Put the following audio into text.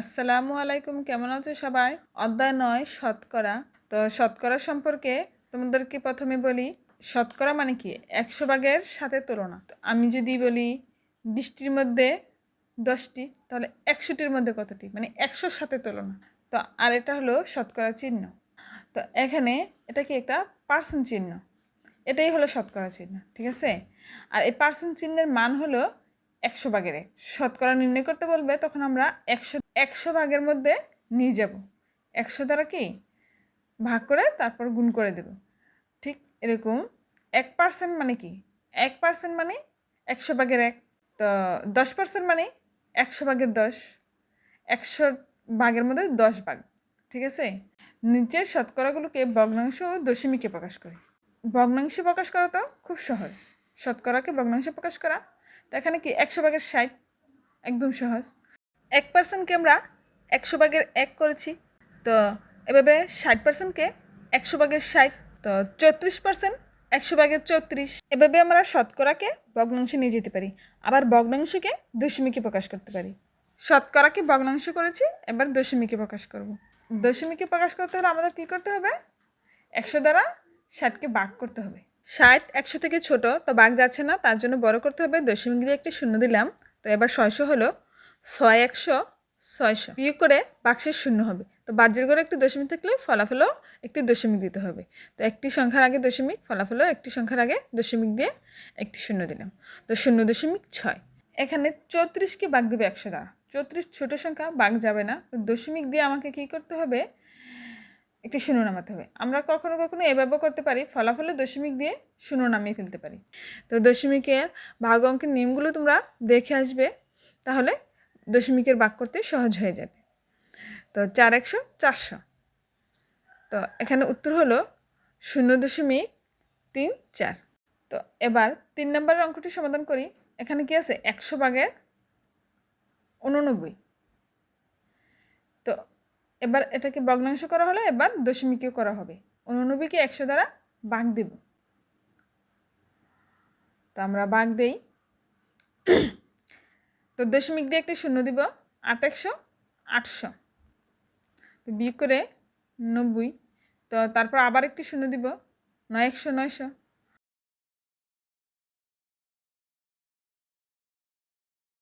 আসসালামু আলাইকুম, কেমন আছো সবাই? অধ্যায় নয়, শতকরা। তো শতকরা সম্পর্কে তোমাদেরকে প্রথমে বলি, শতকরা মানে কি? একশো ভাগের সাথে তুলনা। তো আমি যদি বলি বৃষ্টির মধ্যে দশটি, তাহলে একশোটির মধ্যে কতটি? মানে একশোর সাথে তুলনা। তো আর এটা হলো শতকরা চিহ্ন। তো এখানে এটা কি একটা পার্সেন্ট চিহ্ন? এটাই হলো শতকরা চিহ্ন, ঠিক আছে? আর এই পার্সেন্ট চিহ্নের মান হলো একশো ভাগের এক শতকরা নির্ণয় করতে বলবে, তখন আমরা একশো একশো ভাগের মধ্যে নিয়ে যাব। একশো দ্বারা কি? ভাগ করে তারপর গুণ করে দেব। ঠিক এরকম এক পার্সেন্ট মানে কি? এক পার্সেন্ট মানে একশো ভাগের এক। তো দশ পার্সেন্ট মানে একশো ভাগের দশ। একশো ভাগের মধ্যে দশ ভাগ। ঠিক আছে? নিচের শতকরাগুলোকে ভগ্নাংশ ও দশমিকে প্রকাশ করে। ভগ্নাংশে প্রকাশ করা তো খুব সহজ। শতকরাকে ভগ্নাংশে প্রকাশ করা তো এখানে কি একশো ভাগের ষাট? একদম সহজ। এক পার্সেন্টকে আমরা একশো ভাগের এক করেছি, তো এভাবে ষাট পার্সেন্টকে একশো ভাগের ষাট, তো চৌত্রিশ পার্সেন্ট একশো ভাগের চৌত্রিশ। এভাবে আমরা শতকরাকে ভগ্নাংশে নিয়ে যেতে পারি। আবার ভগ্নাংশকে দশমিকে প্রকাশ করতে পারি। শতকরাকে ভগ্নাংশ করেছি, এবার দশমিকে প্রকাশ করব। দশমিকে প্রকাশ করতে হলে আমাদের কী করতে হবে? একশো দ্বারা ষাটকে ভাগ করতে হবে। ষাট, একশো থেকে ছোট, তো ভাগ যাচ্ছে না, তার জন্য বড় করতে হবে দশমিক দিয়ে একটি শূন্য দিলাম, তো এবার ছয়শো হলো ছয় একশো, ছয়শো। বিয়োগ করে বাক্সের শূন্য হবে, তো বাজ্যের করে একটি দশমিক থাকলে ফলাফলও একটি দশমিক দিতে হবে, তো একটি সংখ্যার আগে দশমিক, ফলাফলও একটি সংখ্যার আগে দশমিক দিয়ে একটি শূন্য দিলাম, তো শূন্য দশমিক ছয়। এখানে চৌত্রিশকে বাঘ দেবে একশো দ্বারা, চৌত্রিশ ছোটো সংখ্যা, বাঘ যাবে না, তো দশমিক দিয়ে আমাকে কী করতে হবে? একটি শূন্য হবে। আমরা কখনো কখনো এভাবে করতে পারি, ফলাফলে দশমিক দিয়ে শূন্য ফেলতে পারি। তো দশমিকের ভাগ অঙ্কের নিয়মগুলো তোমরা দেখে আসবে, তাহলে দশমিকের ভাগ করতে সহজ হয়ে যাবে। তো চার একশো চারশো। তো এখানে উত্তর হলো শূন্য দশমিক তিন চার। তো এবার তিন নম্বরের অঙ্কটি সমাধান করি। এখানে কি আছে? একশো ভাগের উননব্বই। তো এবার এটাকে ভগ্নাংশ করা হলো, এবার দশমিকেও করা হবে। উননব্বইকে একশো দ্বারা বাঘ দেব। তো আমরা বাঘ দেই। তো দশমিক দিয়ে একটি শূন্য দিব, আট একশো, আটশো। তো বিয়োগ করে নব্বই। তো তারপর আবার একটি শূন্য দিব, নয় একশো, নয়শো।